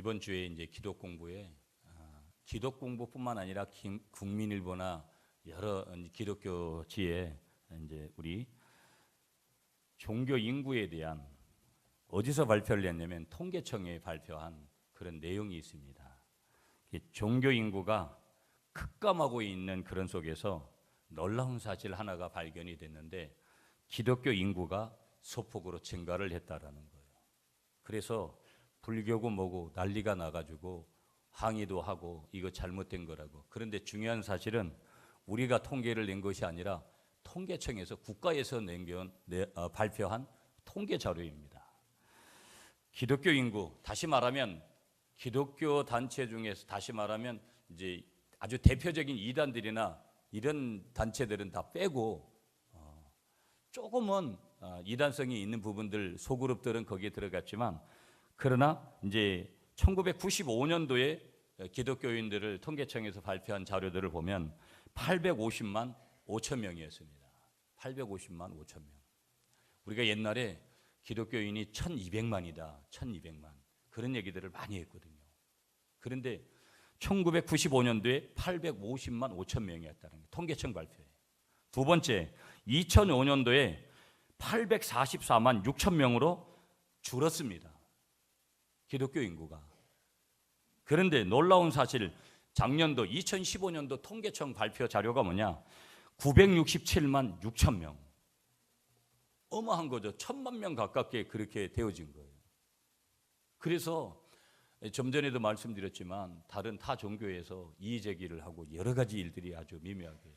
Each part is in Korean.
이번 주에 이제 기독 공부에 아, 기독 공부뿐만 아니라 김- 국민일보나 여러 기독교지에 이제 우리 종교 인구에 대한 어디서 발표를 했냐면 통계청에 발표한 그런 내용이 있습니다. 이 종교 인구가 급감하고 있는 그런 속에서 놀라운 사실 하나가 발견이 됐는데 기독교 인구가 소폭으로 증가를 했다라는 거예요. 그래서 불교고 뭐고 난리가 나가지고 항의도 하고 이거 잘못된 거라고. 그런데 중요한 사실은 우리가 통계를 낸 것이 아니라 통계청에서 국가에서 낸견 어, 발표한 통계 자료입니다. 기독교 인구 다시 말하면 기독교 단체 중에서 다시 말하면 이제 아주 대표적인 이단들이나 이런 단체들은 다 빼고 어, 조금은 어, 이단성이 있는 부분들 소그룹들은 거기에 들어갔지만 그러나 이제 1995년도에 기독교인들을 통계청에서 발표한 자료들을 보면 850만 5천 명이었습니다. 850만 5천 명. 우리가 옛날에 기독교인이 1,200만이다. 1,200만. 그런 얘기들을 많이 했거든요. 그런데 1995년도에 850만 5천 명이었다는 게 통계청 발표에. 두 번째, 2005년도에 844만 6천 명으로 줄었습니다. 기독교 인구가. 그런데 놀라운 사실 작년도 2015년도 통계청 발표 자료가 뭐냐? 967만 6천 명. 어마한 거죠. 천만 명 가깝게 그렇게 되어진 거예요. 그래서 좀 전에도 말씀드렸지만 다른 타 종교에서 이의 제기를 하고 여러 가지 일들이 아주 미묘하게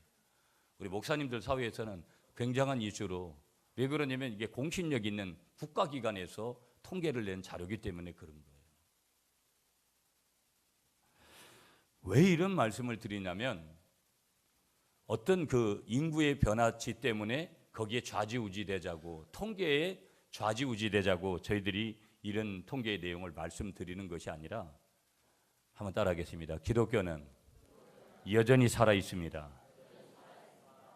우리 목사님들 사회에서는 굉장한 이슈로 왜 그러냐면 이게 공신력 있는 국가기관에서 통계를 낸 자료기 때문에 그런 거예요. 왜 이런 말씀을 드리냐면 어떤 그 인구의 변화치 때문에 거기에 좌지우지되자고 통계에 좌지우지되자고 저희들이 이런 통계의 내용을 말씀드리는 것이 아니라 한번 따라하겠습니다. 기독교는 여전히 살아 있습니다.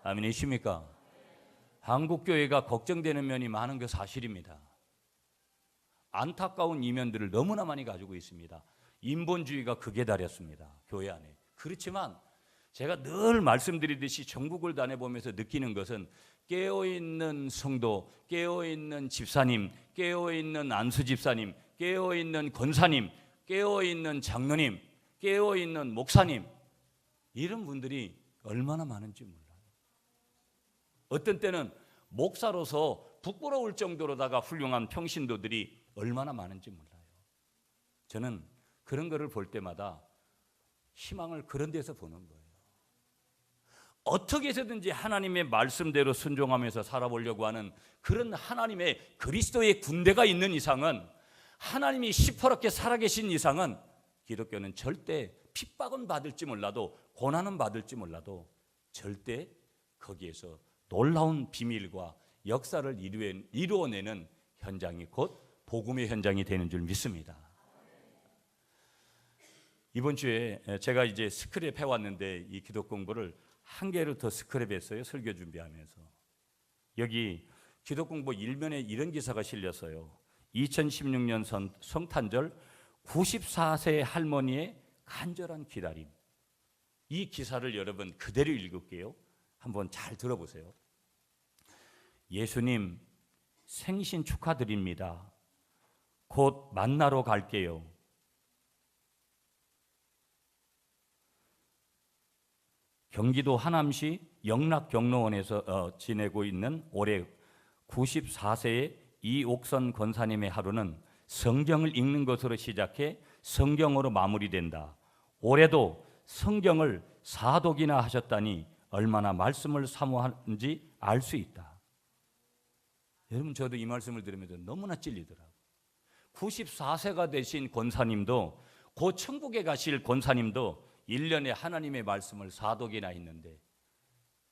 아멘이십니까? 한국 교회가 걱정되는 면이 많은 게 사실입니다. 안타까운 이면들을 너무나 많이 가지고 있습니다. 인본주의가 극에 달했습니다. 교회 안에. 그렇지만 제가 늘 말씀드리듯이 전국을 다녀보면서 느끼는 것은 깨어있는 성도, 깨어있는 집사님, 깨어있는 안수 집사님, 깨어있는 권사님, 깨어있는 장로님, 깨어있는 목사님 이런 분들이 얼마나 많은지 몰라요. 어떤 때는 목사로서 부끄러울 정도로다가 훌륭한 평신도들이 얼마나 많은지 몰라요. 저는 그런 거를 볼 때마다 희망을 그런 데서 보는 거예요. 어떻게 해서든지 하나님의 말씀대로 순종하면서 살아보려고 하는 그런 하나님의 그리스도의 군대가 있는 이상은 하나님이 시퍼렇게 살아계신 이상은 기독교는 절대 핍박은 받을지 몰라도 고난은 받을지 몰라도 절대 거기에서 놀라운 비밀과 역사를 이루어내는 현장이 곧 복음의 현장이 되는 줄 믿습니다. 이번 주에 제가 이제 스크랩 해왔는데 이 기독 공부를 한 개를 더 스크랩했어요 설교 준비하면서 여기 기독 공부 일면에 이런 기사가 실렸어요. 2016년 선, 성탄절 94세 할머니의 간절한 기다림. 이 기사를 여러분 그대로 읽을게요. 한번 잘 들어보세요. 예수님 생신 축하드립니다. 곧 만나러 갈게요. 경기도 하남시 영락 경로원에서 어, 지내고 있는 올해 94세의 이옥선 권사님의 하루는 성경을 읽는 것으로 시작해 성경으로 마무리된다. 올해도 성경을 사독이나 하셨다니 얼마나 말씀을 사모하는지 알 수 있다. 여러분 저도 이 말씀을 들으면서 너무나 찔리더라고요. 94세가 되신 권사님도 곧 천국에 가실 권사님도 1년에 하나님의 말씀을 사독이나 했는데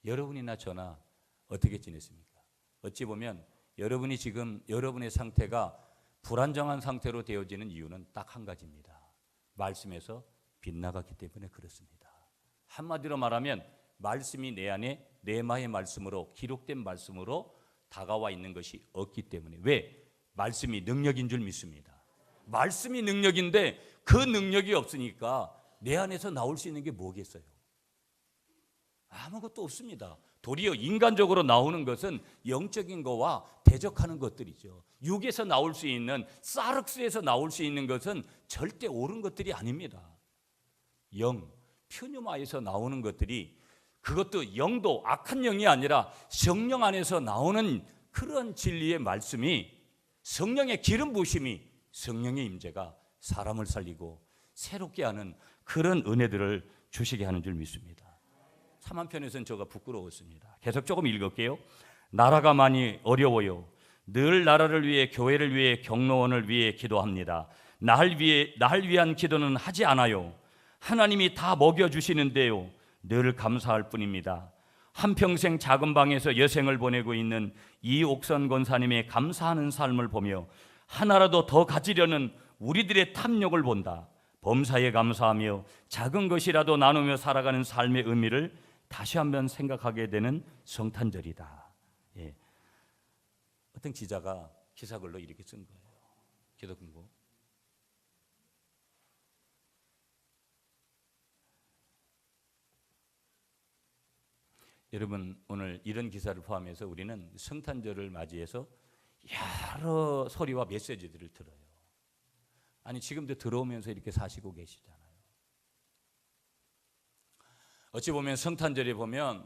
여러분이나 저나 어떻게 지냈습니까? 어찌 보면 여러분이 지금 여러분의 상태가 불안정한 상태로 되어지는 이유는 딱 한 가지입니다. 말씀에서 빗나갔기 때문에 그렇습니다. 한마디로 말하면 말씀이 내 안에 내마의 말씀으로 기록된 말씀으로 다가와 있는 것이 없기 때문에 왜 말씀이 능력인 줄 믿습니다. 말씀이 능력인데 그 능력이 없으니까 내 안에서 나올 수 있는 게 뭐겠어요? 아무것도 없습니다. 도리어 인간적으로 나오는 것은 영적인 거와 대적하는 것들이죠. 육에서 나올 수 있는 사륵스에서 나올 수 있는 것은 절대 옳은 것들이 아닙니다. 영, 퓨뉴마에서 나오는 것들이 그것도 영도 악한 영이 아니라 성령 안에서 나오는 그런 진리의 말씀이 성령의 기름 부심이 성령의 임재가 사람을 살리고 새롭게 하는 그런 은혜들을 주시게 하는 줄 믿습니다. 3한 편에서는 저가 부끄러웠습니다. 계속 조금 읽을게요. 나라가 많이 어려워요. 늘 나라를 위해 교회를 위해 경로원을 위해 기도합니다. 날 위해 날 위한 기도는 하지 않아요. 하나님이 다 먹여 주시는데요. 늘 감사할 뿐입니다. 한평생 작은 방에서 여생을 보내고 있는 이옥선 권사님의 감사하는 삶을 보며 하나라도 더 가지려는 우리들의 탐욕을 본다. 범사에 감사하며 작은 것이라도 나누며 살아가는 삶의 의미를 다시 한번 생각하게 되는 성탄절이다. 예. 어떤 기자가 기사글로 이렇게 쓴 거예요. 기도 공부. 여러분 오늘 이런 기사를 포함해서 우리는 성탄절을 맞이해서 여러 소리와 메시지들을 들어요. 아니 지금도 들어오면서 이렇게 사시고 계시잖아요. 어찌 보면 성탄절에 보면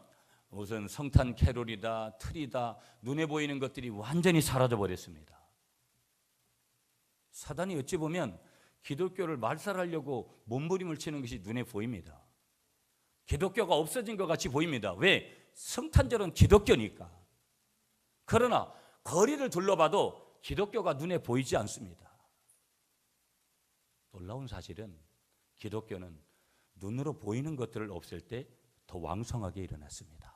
무슨 성탄 캐롤이다, 틀이다, 눈에 보이는 것들이 완전히 사라져 버렸습니다. 사단이 어찌 보면 기독교를 말살하려고 몸부림을 치는 것이 눈에 보입니다. 기독교가 없어진 것 같이 보입니다. 왜? 성탄절은 기독교니까. 그러나 거리를 둘러봐도 기독교가 눈에 보이지 않습니다. 놀라운 사실은 기독교는 눈으로 보이는 것들을 없앨 때 더 왕성하게 일어났습니다.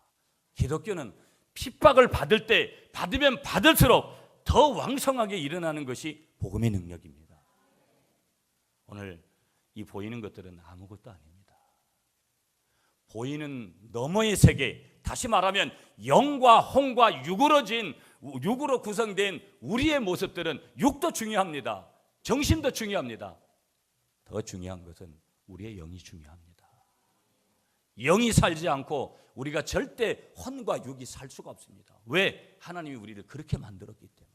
기독교는 핍박을 받을 때 받으면 받을수록 더 왕성하게 일어나는 것이 복음의 능력입니다. 오늘 이 보이는 것들은 아무것도 아닙니다. 보이는 너머의 세계, 다시 말하면 영과 홍과 육으로 진 육으로 구성된 우리의 모습들은 육도 중요합니다. 정신도 중요합니다. 더 중요한 것은 우리의 영이 중요합니다. 영이 살지 않고 우리가 절대 혼과 육이 살 수가 없습니다. 왜? 하나님이 우리를 그렇게 만들었기 때문에.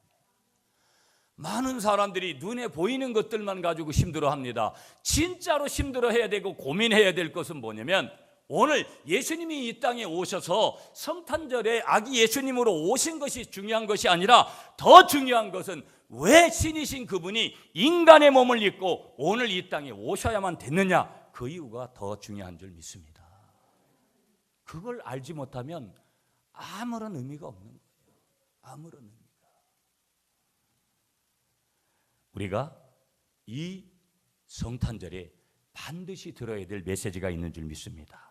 많은 사람들이 눈에 보이는 것들만 가지고 힘들어 합니다. 진짜로 힘들어 해야 되고 고민해야 될 것은 뭐냐면 오늘 예수님이 이 땅에 오셔서 성탄절에 아기 예수님으로 오신 것이 중요한 것이 아니라 더 중요한 것은 왜 신이신 그분이 인간의 몸을 입고 오늘 이 땅에 오셔야만 됐느냐 그 이유가 더 중요한 줄 믿습니다. 그걸 알지 못하면 아무런 의미가 없는 거예요. 아무런 의미가. 우리가 이 성탄절에 반드시 들어야 될 메시지가 있는 줄 믿습니다.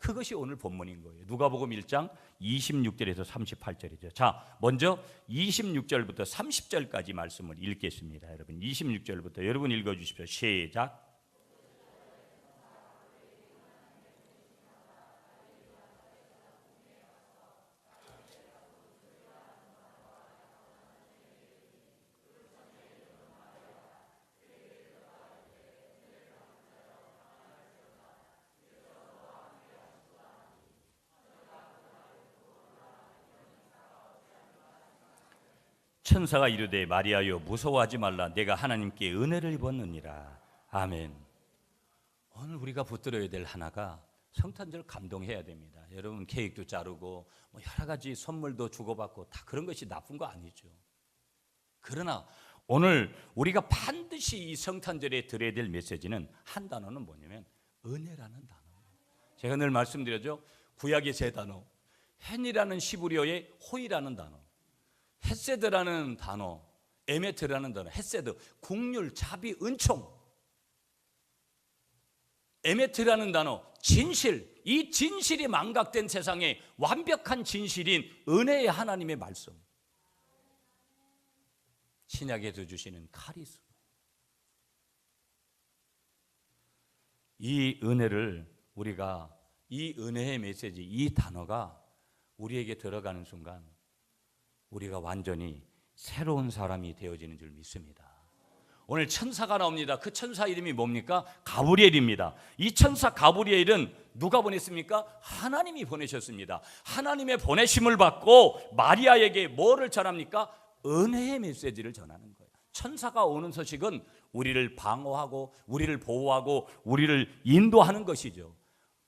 그것이 오늘 본문인 거예요. 누가복음 1장 26절에서 38절이죠. 자, 먼저 26절부터 30절까지 말씀을 읽겠습니다. 여러분 26절부터 여러분 읽어 주십시오. 시작. 천사가 이르되 마리아여 무서워하지 말라 내가 하나님께 은혜를 입었느니라 아멘. 오늘 우리가 붙들어야 될 하나가 성탄절 감동해야 됩니다. 여러분 케이크도 자르고 뭐 여러 가지 선물도 주고받고 다 그런 것이 나쁜 거 아니죠. 그러나 오늘 우리가 반드시 이 성탄절에 들어야 될 메시지는 한 단어는 뭐냐면 은혜라는 단어예요. 제가 늘 말씀드렸죠. 구약의 세 단어. 헨이라는 시브리어의 호이라는 단어. 헤세드라는 단어, 에메트라는 단어, 헤세드, 국률, 자비, 은총. 에메트라는 단어, 진실. 이 진실이 망각된 세상에 완벽한 진실인 은혜의 하나님의 말씀. 신약에서 주시는 카리스마. 이 은혜를 우리가 이 은혜의 메시지, 이 단어가 우리에게 들어가는 순간 우리가 완전히 새로운 사람이 되어지는 줄 믿습니다. 오늘 천사가 나옵니다. 그 천사 이름이 뭡니까? 가브리엘입니다. 이 천사 가브리엘은 누가 보냈습니까? 하나님이 보내셨습니다. 하나님의 보내심을 받고 마리아에게 뭐를 전합니까? 은혜의 메시지를 전하는 거예요. 천사가 오는 소식은 우리를 방어하고 우리를 보호하고 우리를 인도하는 것이죠.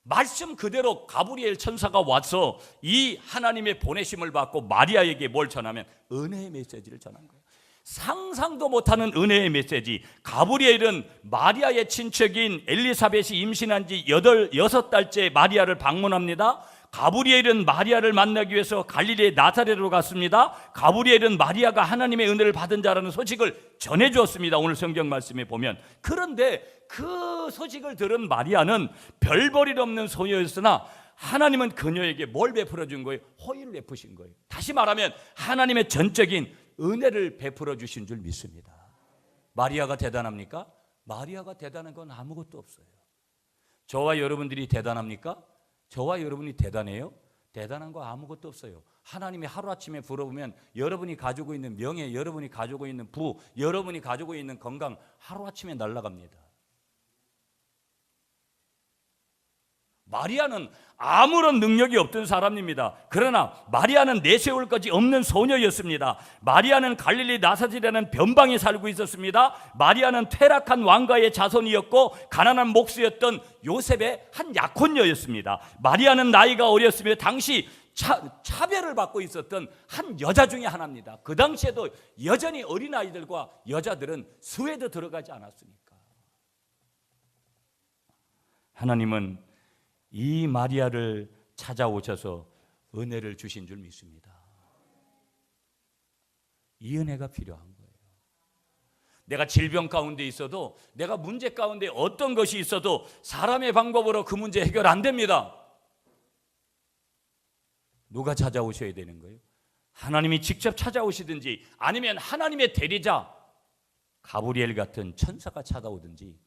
말씀 그대로 가브리엘 천사가 와서 이 하나님의 보내심을 받고 마리아에게 뭘 전하면 은혜의 메시지를 전한 거예요. 상상도 못하는 은혜의 메시지. 가브리엘은 마리아의 친척인 엘리사벳이 임신한 지 여덟 여섯 달째 마리아를 방문합니다. 가브리엘은 마리아를 만나기 위해서 갈릴리의 나사렛으로 갔습니다. 가브리엘은 마리아가 하나님의 은혜를 받은 자라는 소식을 전해 주었습니다. 오늘 성경 말씀에 보면. 그런데 그 소식을 들은 마리아는 별볼일 없는 소녀였으나 하나님은 그녀에게 뭘 베풀어 준 거예요? 호의를 베푸신 거예요. 다시 말하면 하나님의 전적인 은혜를 베풀어 주신 줄 믿습니다. 마리아가 대단합니까? 마리아가 대단한 건 아무것도 없어요. 저와 여러분들이 대단합니까? 저와 여러분이 대단해요? 대단한 거 아무것도 없어요. 하나님이 하루아침에 부러우면 여러분이 가지고 있는 명예, 여러분이 가지고 있는 부, 여러분이 가지고 있는 건강 하루아침에 날아갑니다. 마리아는 아무런 능력이 없던 사람입니다. 그러나 마리아는 내세울 것이 없는 소녀였습니다. 마리아는 갈릴리 나사렛이라는 변방에 살고 있었습니다. 마리아는 퇴락한 왕가의 자손이었고 가난한 목수였던 요셉의 한 약혼녀였습니다. 마리아는 나이가 어렸으며 당시 차, 차별을 받고 있었던 한 여자 중에 하나입니다. 그 당시에도 여전히 어린아이들과 여자들은 스웨드 들어가지 않았으니까. 하나님은 이 마리아를 찾아오셔서 은혜를 주신 줄 믿습니다. 이 은혜가 필요한 거예요. 내가 질병 가운데 있어도 내가 문제 가운데 어떤 것이 있어도 사람의 방법으로 그 문제 해결 안 됩니다. 누가 찾아오셔야 되는 거예요? 하나님이 직접 찾아오시든지 아니면 하나님의 대리자 가브리엘 같은 천사가 찾아오든지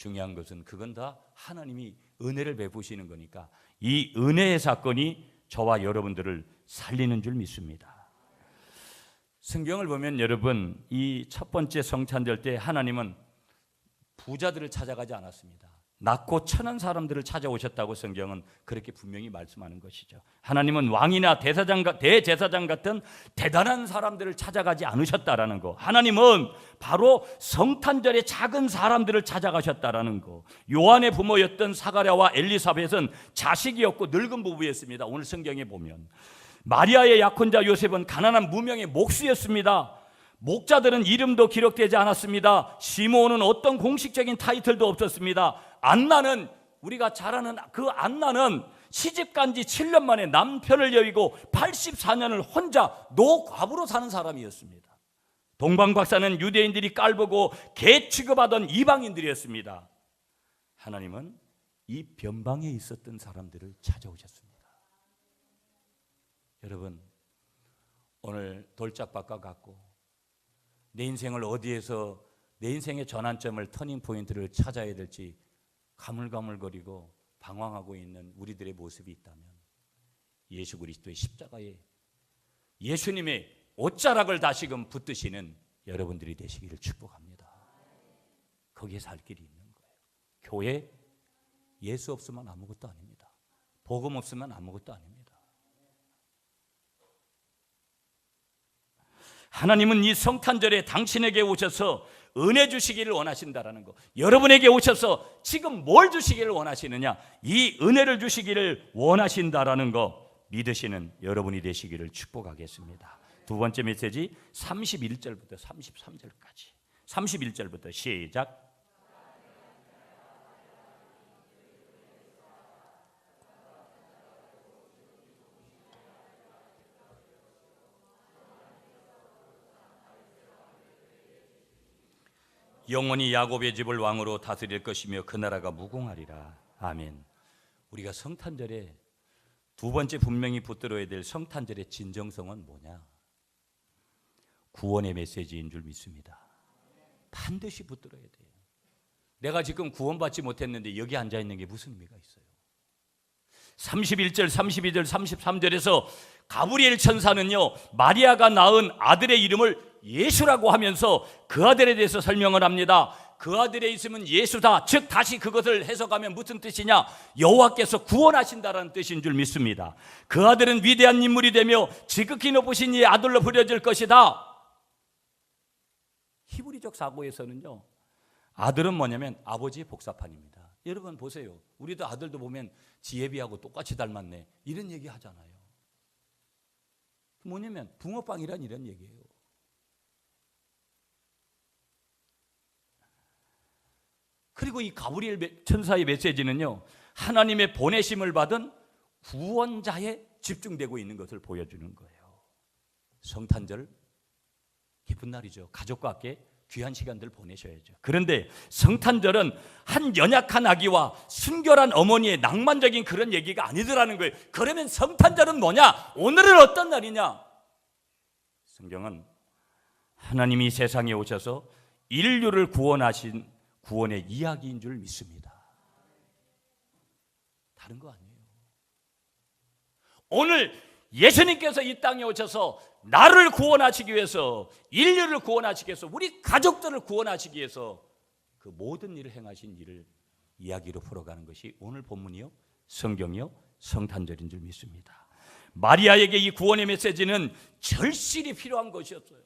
중요한 것은 그건 다 하나님이 은혜를 베푸시는 거니까 이 은혜의 사건이 저와 여러분들을 살리는 줄 믿습니다. 성경을 보면 여러분 이 첫 번째 성찬절 때 하나님은 부자들을 찾아가지 않았습니다. 낮고 천한 사람들을 찾아오셨다고 성경은 그렇게 분명히 말씀하는 것이죠. 하나님은 왕이나 대사장 대제사장 같은 대단한 사람들을 찾아가지 않으셨다라는 거. 하나님은 바로 성탄절의 작은 사람들을 찾아가셨다라는 거. 요한의 부모였던 사가랴와 엘리사벳은 자식이었고 늙은 부부였습니다. 오늘 성경에 보면 마리아의 약혼자 요셉은 가난한 무명의 목수였습니다. 목자들은 이름도 기록되지 않았습니다. 시므온은 어떤 공식적인 타이틀도 없었습니다. 안나는 우리가 잘 아는 그 안나는 시집 간 지 7년 만에 남편을 여의고 84년을 혼자 노과부로 사는 사람이었습니다. 동방 박사는 유대인들이 깔보고 개 취급하던 이방인들이었습니다. 하나님은 이 변방에 있었던 사람들을 찾아오셨습니다. 여러분 오늘 돌짝밭과 같고 내 인생을 어디에서 내 인생의 전환점을 터닝 포인트를 찾아야 될지 가물가물거리고 방황하고 있는 우리들의 모습이 있다면 예수 그리스도의 십자가에 예수님의 옷자락을 다시금 붙드시는 여러분들이 되시기를 축복합니다. 거기에 살 길이 있는 거예요. 교회 예수 없으면 아무것도 아닙니다. 복음 없으면 아무것도 아닙니다. 하나님은 이 성탄절에 당신에게 오셔서 은혜 주시기를 원하신다라는 거. 여러분에게 오셔서 지금 뭘 주시기를 원하시느냐? 이 은혜를 주시기를 원하신다라는 거 믿으시는 여러분이 되시기를 축복하겠습니다. 두 번째 메시지 31절부터 33절까지. 31절부터 시작. 영원히 야곱의 집을 왕으로 다스릴 것이며 그 나라가 무궁하리라. 아멘. 우리가 성탄절에 두 번째 분명히 붙들어야 될 성탄절의 진정성은 뭐냐? 구원의 메시지인 줄 믿습니다. 반드시 붙들어야 돼요. 내가 지금 구원받지 못했는데 여기 앉아 있는 게 무슨 의미가 있어요? 31절, 32절, 33절에서 가브리엘 천사는요, 마리아가 낳은 아들의 이름을 예수라고 하면서 그 아들에 대해서 설명을 합니다. 그 아들에 있으면 예수다. 즉 다시 그것을 해석하면 무슨 뜻이냐? 여호와께서 구원하신다라는 뜻인 줄 믿습니다. 그 아들은 위대한 인물이 되며 지극히 높으신 이의 아들로 부려질 것이다. 히브리적 사고에서는요. 아들은 뭐냐면 아버지의 복사판입니다. 여러분 보세요. 우리도 아들도 보면 지혜비하고 똑같이 닮았네. 이런 얘기 하잖아요. 뭐냐면 붕어빵이란 이런 얘기예요. 그리고 이 가브리엘 메- 천사의 메시지는요. 하나님의 보내심을 받은 구원자에 집중되고 있는 것을 보여주는 거예요. 성탄절 기쁜 날이죠. 가족과 함께 귀한 시간들 보내셔야죠. 그런데 성탄절은 한 연약한 아기와 순결한 어머니의 낭만적인 그런 얘기가 아니더라는 거예요. 그러면 성탄절은 뭐냐? 오늘은 어떤 날이냐? 성경은 하나님이 세상에 오셔서 인류를 구원하신 구원의 이야기인 줄 믿습니다. 다른 거 아니에요. 오늘 예수님께서 이 땅에 오셔서 나를 구원하시기 위해서 인류를 구원하시기 위해서 우리 가족들을 구원하시기 위해서 그 모든 일을 행하신 일을 이야기로 풀어가는 것이 오늘 본문이요 성경이요 성탄절인 줄 믿습니다. 마리아에게 이 구원의 메시지는 절실히 필요한 것이었어요.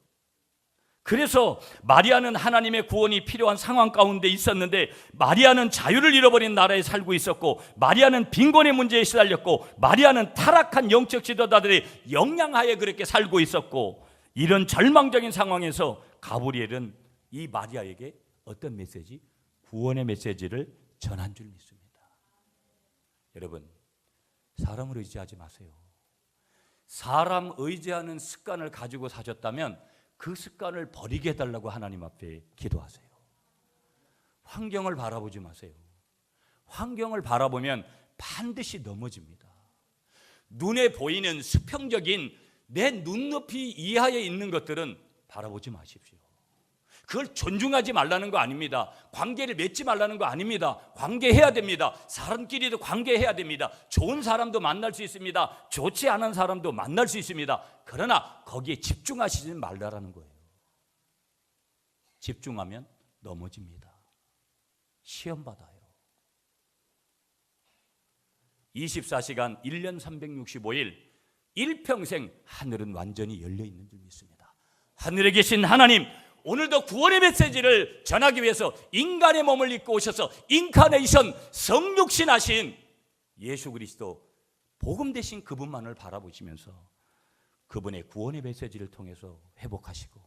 그래서 마리아는 하나님의 구원이 필요한 상황 가운데 있었는데 마리아는 자유를 잃어버린 나라에 살고 있었고 마리아는 빈곤의 문제에 시달렸고 마리아는 타락한 영적 지도자들의 영향하에 그렇게 살고 있었고 이런 절망적인 상황에서 가브리엘은 이 마리아에게 어떤 메시지? 구원의 메시지를 전한 줄 믿습니다. 여러분 사람을 의지하지 마세요. 사람 의지하는 습관을 가지고 사셨다면 그 습관을 버리게 해달라고 하나님 앞에 기도하세요. 환경을 바라보지 마세요. 환경을 바라보면 반드시 넘어집니다. 눈에 보이는 수평적인 내 눈높이 이하에 있는 것들은 바라보지 마십시오. 그걸 존중하지 말라는 거 아닙니다. 관계를 맺지 말라는 거 아닙니다. 관계해야 됩니다. 사람끼리도 관계해야 됩니다. 좋은 사람도 만날 수 있습니다. 좋지 않은 사람도 만날 수 있습니다. 그러나 거기에 집중하시지 말라라는 거예요. 집중하면 넘어집니다. 시험 받아요. 24시간 1년 365일 일평생 하늘은 완전히 열려 있는 줄 믿습니다. 하늘에 계신 하나님 오늘도 구원의 메시지를 전하기 위해서 인간의 몸을 입고 오셔서 인카네이션 성육신 하신 예수 그리스도 복음 대신 그분만을 바라보시면서 그분의 구원의 메시지를 통해서 회복하시고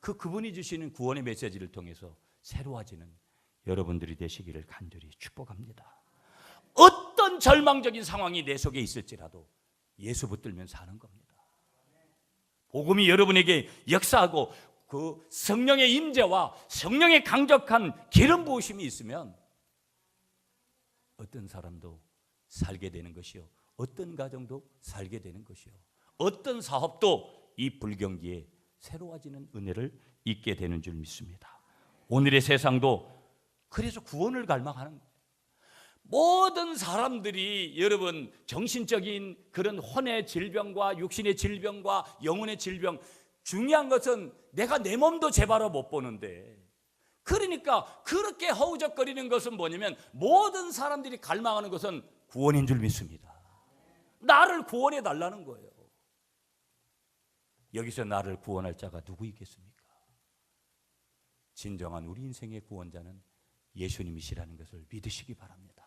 그 그분이 주시는 구원의 메시지를 통해서 새로워지는 여러분들이 되시기를 간절히 축복합니다. 어떤 절망적인 상황이 내 속에 있을지라도 예수 붙들면 사는 겁니다. 복음이 여러분에게 역사하고 그 성령의 임재와 성령의 강력한 기름 부으심이 있으면 어떤 사람도 살게 되는 것이요. 어떤 가정도 살게 되는 것이요. 어떤 사업도 이 불경기에 새로워지는 은혜를 잊게 되는 줄 믿습니다. 오늘의 세상도 그래서 구원을 갈망하는. 모든 사람들이 여러분 정신적인 그런 혼의 질병과 육신의 질병과 영혼의 질병 중요한 것은 내가 내 몸도 재바로 못 보는데 그러니까 그렇게 허우적거리는 것은 뭐냐면 모든 사람들이 갈망하는 것은 구원인 줄 믿습니다. 나를 구원해 달라는 거예요. 여기서 나를 구원할 자가 누구 있겠습니까? 진정한 우리 인생의 구원자는 예수님이시라는 것을 믿으시기 바랍니다.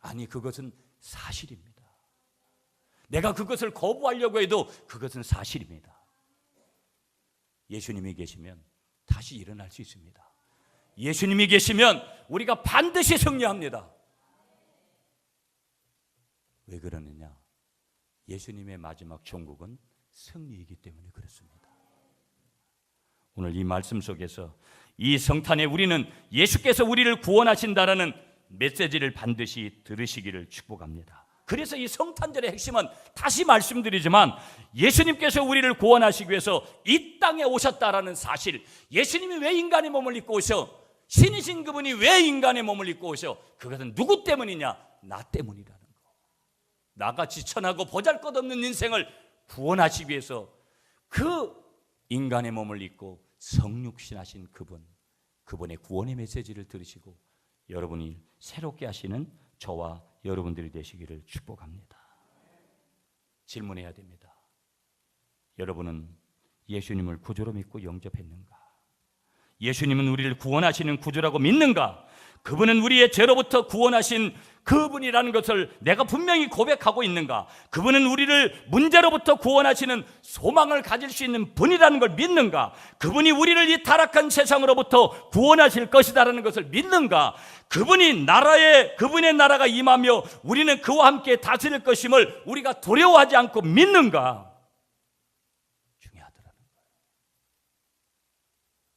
아니, 그것은 사실입니다. 내가 그것을 거부하려고 해도 그것은 사실입니다. 예수님이 계시면 다시 일어날 수 있습니다. 예수님이 계시면 우리가 반드시 승리합니다. 왜 그러느냐? 예수님의 마지막 종국은 승리이기 때문에 그렇습니다. 오늘 이 말씀 속에서 이 성탄에 우리는 예수께서 우리를 구원하신다라는 메시지를 반드시 들으시기를 축복합니다. 그래서 이 성탄절의 핵심은 다시 말씀드리지만 예수님께서 우리를 구원하시기 위해서 이 땅에 오셨다라는 사실, 예수님이 왜 인간의 몸을 입고 오셔? 신이신 그분이 왜 인간의 몸을 입고 오셔? 그것은 누구 때문이냐? 나 때문이라는 거. 나같이 천하고 보잘 것 없는 인생을 구원하시기 위해서 그 인간의 몸을 입고 성육신하신 그분, 그분의 구원의 메시지를 들으시고 여러분이 새롭게 하시는 저와 여러분들이 되시기를 축복합니다. 질문해야 됩니다. 여러분은 예수님을 구주로 믿고 영접했는가? 예수님은 우리를 구원하시는 구주라고 믿는가? 그분은 우리의 죄로부터 구원하신 그분이라는 것을 내가 분명히 고백하고 있는가? 그분은 우리를 문제로부터 구원하시는 소망을 가질 수 있는 분이라는 걸 믿는가? 그분이 우리를 이 타락한 세상으로부터 구원하실 것이다라는 것을 믿는가? 그분이 나라에 그분의 나라가 임하며 우리는 그와 함께 다스릴 것임을 우리가 두려워하지 않고 믿는가? 중요하더라는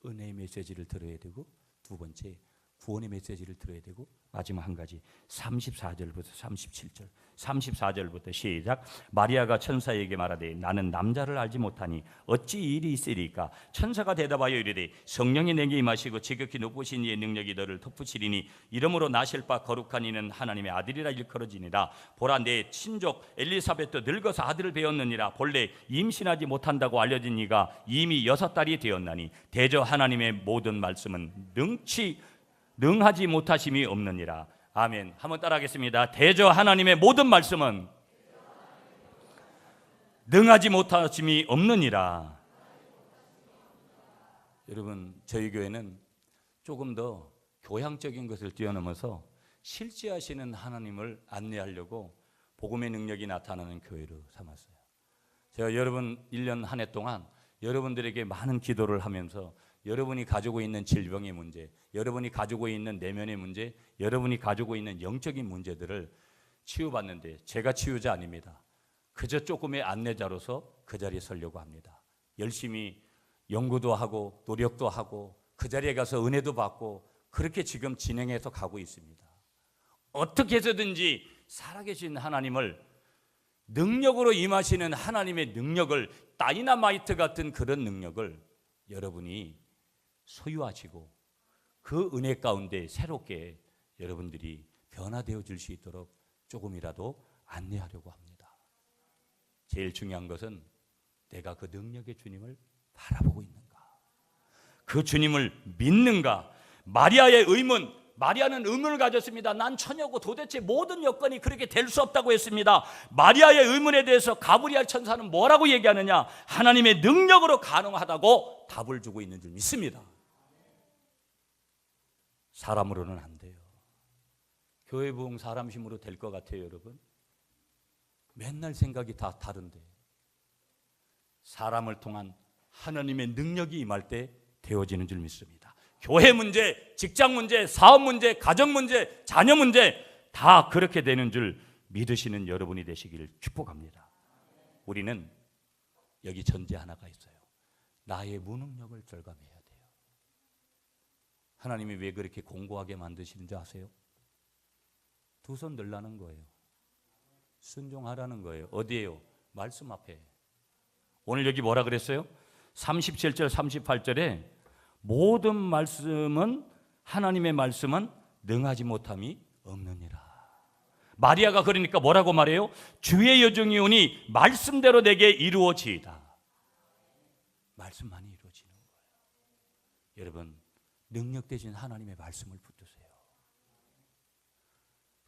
거예요. 은혜의 메시지를 들어야 되고 두 번째 구원의 메시지를 들어야 되고 마지막 한 가지 34절부터 37절. 34절부터 시작. 마리아가 천사에게 말하되 나는 남자를 알지 못하니 어찌 이 일이 있으리까? 천사가 대답하여 이르되 성령이 내게 임하시고 지극히 높으신 이의 능력이 너를 덮으시리니 이러므로 나실 바 거룩한 이는 하나님의 아들이라 일컬어지니라. 보라 내 친족 엘리사벳도 늙어서 아들을 배웠느니라. 본래 임신하지 못한다고 알려진 이가 이미 여섯 달이 되었나니 대저 하나님의 모든 말씀은 능치 능하지 못하심이 없느니라. 아멘. 한번 따라하겠습니다. 대저 하나님의 모든 말씀은 능하지 못하심이 없느니라. 여러분, 저희 교회는 조금 더 교양적인 것을 뛰어넘어서 실제하시는 하나님을 안내하려고 복음의 능력이 나타나는 교회로 삼았어요. 제가 여러분 1년 한 해 동안 여러분들에게 많은 기도를 하면서 여러분이 가지고 있는 질병의 문제, 여러분이 가지고 있는 내면의 문제, 여러분이 가지고 있는 영적인 문제들을 치유받는데 제가 치유자 아닙니다. 그저 조금의 안내자로서 그 자리에 서려고 합니다. 열심히 연구도 하고 노력도 하고 그 자리에 가서 은혜도 받고 그렇게 지금 진행해서 가고 있습니다. 어떻게 해서든지 살아계신 하나님을 능력으로 임하시는 하나님의 능력을 다이나마이트 같은 그런 능력을 여러분이 소유하시고 그 은혜 가운데 새롭게 여러분들이 변화되어 질 수 있도록 조금이라도 안내하려고 합니다. 제일 중요한 것은 내가 그 능력의 주님을 바라보고 있는가? 그 주님을 믿는가? 마리아의 의문, 마리아는 의문을 가졌습니다. 난 처녀고 도대체 모든 여건이 그렇게 될 수 없다고 했습니다. 마리아의 의문에 대해서 가브리엘 천사는 뭐라고 얘기하느냐? 하나님의 능력으로 가능하다고 답을 주고 있는 줄 믿습니다. 사람으로는 안 돼요. 교회 부흥 사람 힘으로 될 것 같아요, 여러분. 맨날 생각이 다 다른데. 사람을 통한 하나님의 능력이 임할 때 되어지는 줄 믿습니다. 교회 문제, 직장 문제, 사업 문제, 가정 문제, 자녀 문제 다 그렇게 되는 줄 믿으시는 여러분이 되시기를 축복합니다. 우리는 여기 전제 하나가 있어요. 나의 무능력을 절감해야 돼요. 하나님이 왜 그렇게 공고하게 만드시는 줄 아세요? 두 손 들라는 거예요. 순종하라는 거예요. 어디에요? 말씀 앞에. 오늘 여기 뭐라 그랬어요? 37절, 38절에 모든 말씀은 하나님의 말씀은 능하지 못함이 없느니라. 마리아가 그러니까 뭐라고 말해요? 주의 여정이 오니 말씀대로 내게 이루어지이다. 말씀만이 이루어지는 거예요. 여러분, 능력 되신 하나님의 말씀을 붙드세요.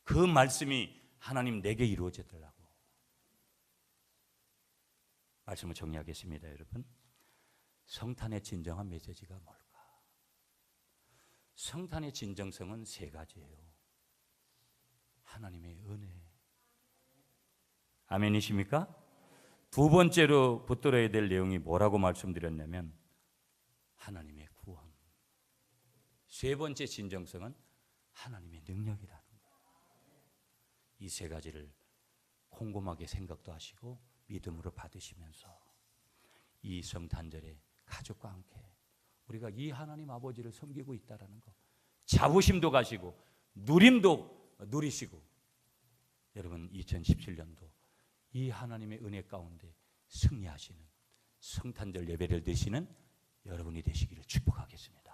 그 말씀이 하나님 내게 이루어지더라고. 말씀을 정리하겠습니다, 여러분. 성탄의 진정한 메시지가 뭘까? 성탄의 진정성은 세 가지예요. 하나님의 은혜. 아멘이십니까? 두 번째로 붙들어야 될 내용이 뭐라고 말씀드렸냐면 하나님의. 세 번째 진정성은 하나님의 능력이라는 거예요. 이 세 가지를 곰곰하게 생각도 하시고 믿음으로 받으시면서 이 성탄절에 가족과 함께 우리가 이 하나님 아버지를 섬기고 있다라는 거 자부심도 가시고 누림도 누리시고 여러분 2017년도 이 하나님의 은혜 가운데 승리하시는 성탄절 예배를 드시는 여러분이 되시기를 축복하겠습니다.